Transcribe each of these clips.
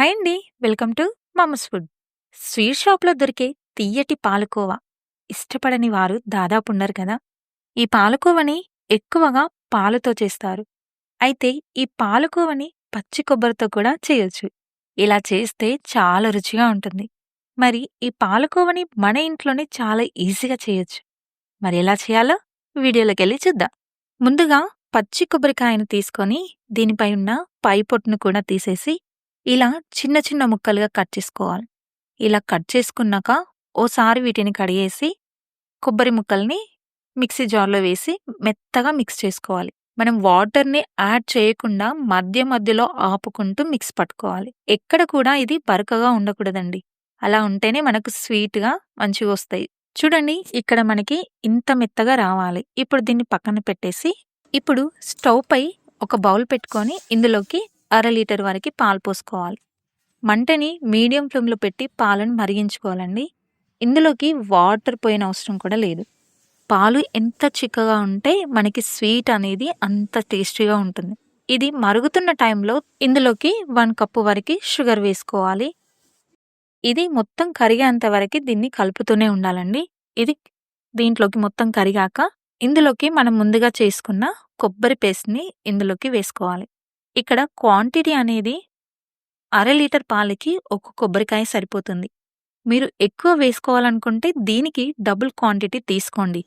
Hi అండి. Welcome to mumma's food. Sweet షాప్లో దొరికే తియ్యటి పాలకోవా ఇష్టపడని వారు దాదాపు ఉండరు కదా. ఈ పాలకోవని ఎక్కువగా పాలతో చేస్తారు. అయితే ఈ పాలకోవని పచ్చి కొబ్బరితో కూడా చేయొచ్చు. ఇలా చేస్తే చాలా రుచిగా ఉంటుంది. మరి ఈ పాలకోవని మన ఇంట్లోనే చాలా ఈజీగా చేయొచ్చు. మరి ఎలా చేయాలో వీడియోలోకి వెళ్ళి చూద్దాం. ముందుగా పచ్చి కొబ్బరికాయను తీసుకొని దీనిపై ఉన్న పై పొట్టును కూడా తీసేసి ఇలా చిన్న చిన్న ముక్కలుగా కట్ చేసుకోవాలి. ఇలా కట్ చేసుకున్నాక ఓసారి వీటిని కడిగేసి కొబ్బరి ముక్కల్ని మిక్సీ జార్లో వేసి మెత్తగా మిక్స్ చేసుకోవాలి. మనం వాటర్ని యాడ్ చేయకుండా మధ్య మధ్యలో ఆపుకుంటూ మిక్స్ పట్టుకోవాలి. ఎక్కడ కూడా ఇది బరకగా ఉండకూడదండి. అలా ఉంటేనే మనకు స్వీట్గా మంచిగా వస్తాయి. చూడండి ఇక్కడ మనకి ఇంత మెత్తగా రావాలి. ఇప్పుడు దీన్ని పక్కన పెట్టేసి ఇప్పుడు స్టవ్ పై ఒక బౌల్ పెట్టుకొని ఇందులోకి అర లీటర్ వరకు పాలు పోసుకోవాలి. మంటని మీడియం ఫ్లేమ్లో పెట్టి పాలను మరిగించుకోవాలండి. ఇందులోకి వాటర్ పోయిన అవసరం కూడా లేదు. పాలు ఎంత చిక్కగా ఉంటే మనకి స్వీట్ అనేది అంత టేస్టీగా ఉంటుంది. ఇది మరుగుతున్న టైంలో ఇందులోకి వన్ కప్పు వరకు షుగర్ వేసుకోవాలి. ఇది మొత్తం కరిగేంత వరకు దీన్ని కలుపుతూనే ఉండాలండి. ఇది దీంట్లోకి మొత్తం కరిగాక ఇందులోకి మనం ముందుగా చేసుకున్న కొబ్బరి పేస్ట్ని ఇందులోకి వేసుకోవాలి. ఇక్కడ క్వాంటిటీ అనేది అర లీటర్ పాలకి ఒక కొబ్బరికాయ సరిపోతుంది. మీరు ఎక్కువ వేసుకోవాలనుకుంటే దీనికి డబుల్ క్వాంటిటీ తీసుకోండి.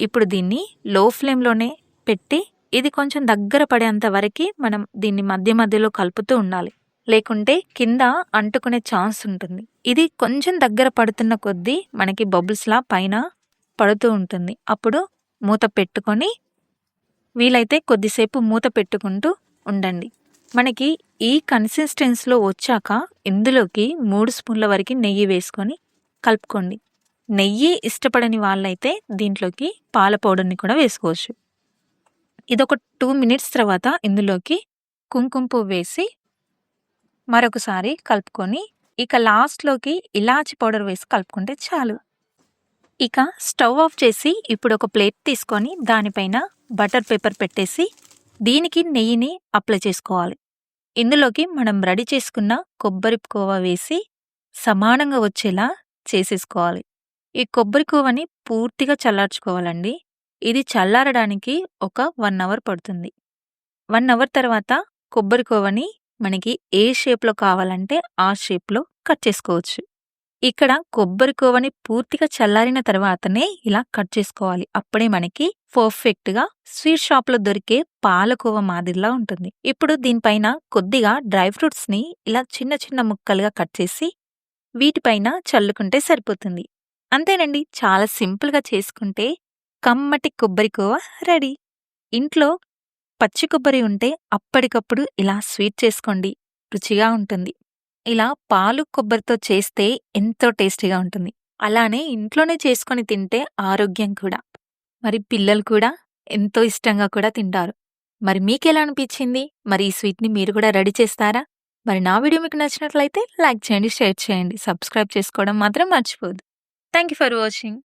ఇప్పుడు దీన్ని లో ఫ్లేమ్లోనే పెట్టి ఇది కొంచెం దగ్గర పడేంత వరకు మనం దీన్ని మధ్య మధ్యలో కలుపుతూ ఉండాలి. లేకుంటే కింద అంటుకునే ఛాన్స్ ఉంటుంది. ఇది కొంచెం దగ్గర పడుతున్న కొద్దీ మనకి బబుల్స్లా పైన పడుతూ ఉంటుంది. అప్పుడు మూత పెట్టుకొని వీలైతే కొద్దిసేపు మూత పెట్టుకుంటూ ఉండండి. మనకి ఈ కన్సిస్టెన్స్లో వచ్చాక ఇందులోకి మూడు స్పూన్ల వరకు నెయ్యి వేసుకొని కలుపుకోండి. నెయ్యి ఇష్టపడని వాళ్ళైతే దీంట్లోకి పాల పౌడర్ని కూడా వేసుకోవచ్చు. ఇదొక టూ మినిట్స్ తర్వాత ఇందులోకి కుంకుమ పువ్వు వేసి మరొకసారి కలుపుకొని ఇక లాస్ట్లోకి ఇలాచి పౌడర్ వేసి కలుపుకుంటే చాలు. ఇక స్టవ్ ఆఫ్ చేసి ఇప్పుడు ఒక ప్లేట్ తీసుకొని దానిపైన బటర్ పేపర్ పెట్టేసి దీనికి నెయ్యిని అప్లై చేసుకోవాలి. ఇందులోకి మనం రెడీ చేసుకున్న కొబ్బరి కోవ వేసి సమానంగా వచ్చేలా చేసేసుకోవాలి. ఈ కొబ్బరి కోవని పూర్తిగా చల్లార్చుకోవాలండి. ఇది చల్లారడానికి ఒక వన్ అవర్ పడుతుంది. వన్ అవర్ తర్వాత కొబ్బరి కోవని మనకి ఏ షేప్లో కావాలంటే ఆ షేప్లో కట్ చేసుకోవచ్చు. ఇక్కడ కొబ్బరి కోవని పూర్తిగా చల్లారిన తర్వాతనే ఇలా కట్ చేసుకోవాలి. అప్పుడే మనకి పర్ఫెక్ట్గా స్వీట్ షాప్లో దొరికే పాలకోవ మాదిరిలా ఉంటుంది. ఇప్పుడు దీనిపైన కొద్దిగా డ్రై ఫ్రూట్స్ని ఇలా చిన్న చిన్న ముక్కలుగా కట్ చేసి వీటిపైన చల్లుకుంటే సరిపోతుంది. అంతేనండి చాలా సింపుల్గా చేసుకుంటే కమ్మటి కొబ్బరి కోవ రెడీ. ఇంట్లో పచ్చి కొబ్బరి ఉంటే అప్పటికప్పుడు ఇలా స్వీట్ చేసుకోండి రుచిగా ఉంటుంది. ఇలా పాలు కొబ్బరితో చేస్తే ఎంతో టేస్టీగా ఉంటుంది. అలానే ఇంట్లోనే చేసుకొని తింటే ఆరోగ్యం కూడా. మరి పిల్లలు కూడా ఎంతో ఇష్టంగా కూడా తింటారు. మరి మీకెలా అనిపించింది? మరి ఈ స్వీట్ని మీరు కూడా రెడీ చేస్తారా? మరి నా వీడియో మీకు నచ్చినట్లయితే లైక్ చేయండి షేర్ చేయండి సబ్స్క్రైబ్ చేసుకోవడం మాత్రం మర్చిపోదు థ్యాంక్ యూ ఫర్ వాచింగ్.